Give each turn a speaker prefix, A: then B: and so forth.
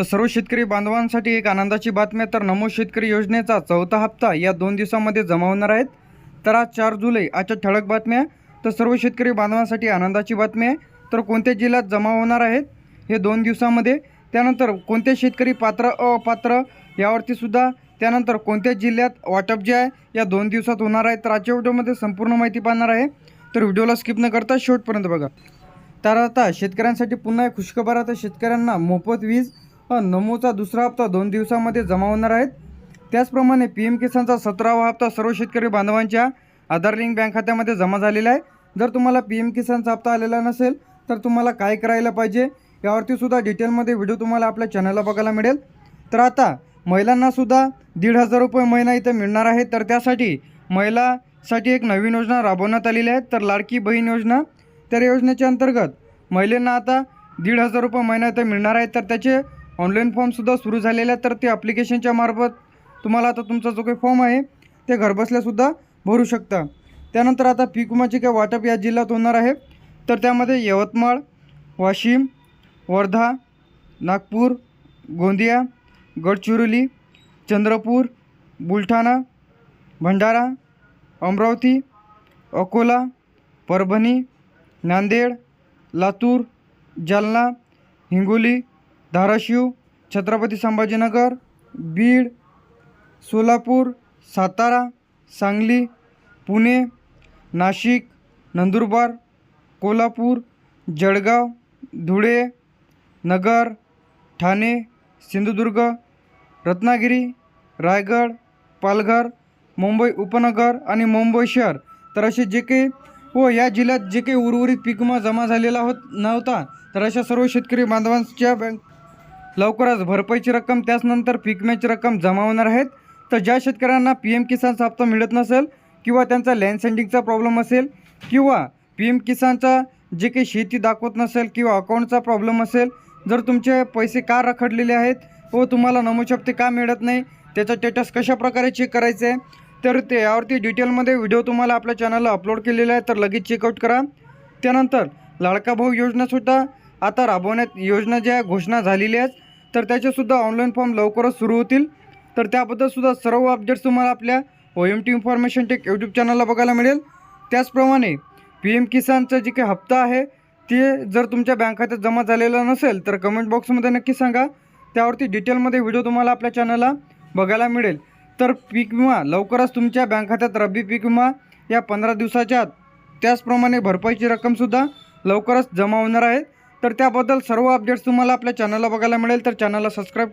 A: तर सर्व शेतकरी बांधवांसाठी एक आनंदाची बातमी तर नमो शेतकरी योजनेचा चौथा हप्ता या दोन दिवसामध्ये जमा होणार आहेत. तर आज चार जुलै आजच्या ठळक बातम्या तर सर्व शेतकरी बांधवांसाठी आनंदाची बातमी आहे. तर कोणत्या जिल्ह्यात जमा होणार आहेत हे दोन दिवसामध्ये त्यानंतर कोणते शेतकरी पात्र अपात्र यावरती सुद्धा त्यानंतर कोणत्या जिल्ह्यात वाटप जे आहे या दोन दिवसात होणार आहे. तर आजच्या व्हिडिओमध्ये संपूर्ण माहिती पाहणार आहे. तर व्हिडिओला स्किप न करता शेवटपर्यंत बघा. तर आता शेतकऱ्यांसाठी पुन्हा एक खुशखबर आता शेतकऱ्यांना मोफत वीज नमोचा दुसरा हप्ता दोन दिवसामध्ये जमा होणार आहेत त्याचप्रमाणे पी एम किसानचा सतरावा हप्ता सर्व शेतकरी बांधवांच्या आधार लिंक बँक खात्यामध्ये जमा झालेला आहे. जर तुम्हाला पी एम किसानचा हप्ता आलेला नसेल तर तुम्हाला काय करायला पाहिजे यावरतीसुद्धा डिटेलमध्ये व्हिडिओ तुम्हाला आपल्या चॅनलला बघायला मिळेल. तर आता महिलांनासुद्धा दीड हजार रुपये महिना इथं मिळणार आहे. तर त्यासाठी महिलासाठी एक नवीन योजना राबवण्यात आलेली आहे. तर लाडकी बहीण योजना तर योजनेच्या अंतर्गत महिलांना आता दीड हजार रुपये महिना इथं मिळणार आहे. तर त्याचे ऑनलाईन फॉर्मसुद्धा सुरू झालेला तर ते ॲप्लिकेशनच्या मार्फत तुम्हाला आता तुमचा जो काही फॉर्म आहे ते घरबसल्यासुद्धा भरू शकता. त्यानंतर आता पीक विमाचे काय वाटप या जिल्ह्यात होणार आहे तर त्यामध्ये यवतमाळ वाशिम वर्धा नागपूर गोंदिया गडचिरोली चंद्रपूर बुलढाणा भंडारा अमरावती अकोला परभणी नांदेड लातूर जालना हिंगोली धाराशिव छत्रपती संभाजीनगर बीड सोलापूर सातारा सांगली पुणे नाशिक नंदुरबार कोल्हापूर जळगाव धुळे नगर ठाणे सिंधुदुर्ग रत्नागिरी रायगड पालघर मुंबई उपनगर आणि मुंबई शहर. तर असे जे काही व या जिल्ह्यात जे काही उर्वरित पीक विमा जमा झालेला होत नव्हता तर अशा सर्व शेतकरी बांधवांच्या बँक लवकरच भरपाईची रक्कम त्याचनंतर पीक विम्याची रक्कम जमा होणार आहेत. तर ज्या शेतकऱ्यांना पी एम किसानचा हप्ता मिळत नसेल किंवा त्यांचा लँड सेंडिंगचा प्रॉब्लेम असेल किंवा पी एम किसानचा जे काही शेती दाखवत नसेल किंवा अकाउंटचा प्रॉब्लेम असेल जर तुमचे पैसे का रखडलेले आहेत व तुम्हाला नमू हप्ते का मिळत नाही त्याचा स्टेटस कशा प्रकारे चेक करायचं आहे तर ते यावरती डिटेलमध्ये व्हिडिओ तुम्हाला आपल्या चॅनलला अपलोड केलेला आहे तर लगेच चेकआउट करा. त्यानंतर लाडका भाऊ योजनासुद्धा आता राबवण्यात योजना ज्या घोषणा झालेल्या आहेत तर त्याचेसुद्धा ऑनलाईन फॉर्म लवकरच सुरू होतील. तर त्याबद्दलसुद्धा सर्व अपडेट्स तुम्हाला आपल्या O M T information tech YouTube चॅनलला बघायला मिळेल. त्याचप्रमाणे पी एम किसानचा जे काही हप्ता आहे ते जर तुमच्या बँक खात्यात जमा झालेला नसेल तर कमेंट बॉक्समध्ये नक्की सांगा. त्यावरती डिटेलमध्ये व्हिडिओ तुम्हाला आपल्या चॅनलला बघायला मिळेल. तर पीक विमा लवकरच तुमच्या बँक खात्यात रब्बी पीक विमा या पंधरा दिवसाच्या आत त्याचप्रमाणे भरपाईची रक्कमसुद्धा लवकरच जमा होणार आहे. तर त्याबद्दल सर्व अपडेट्स तुम्हाला आपल्या चॅनलला बघायला मिळेल. तर चॅनलला सबस्क्राईब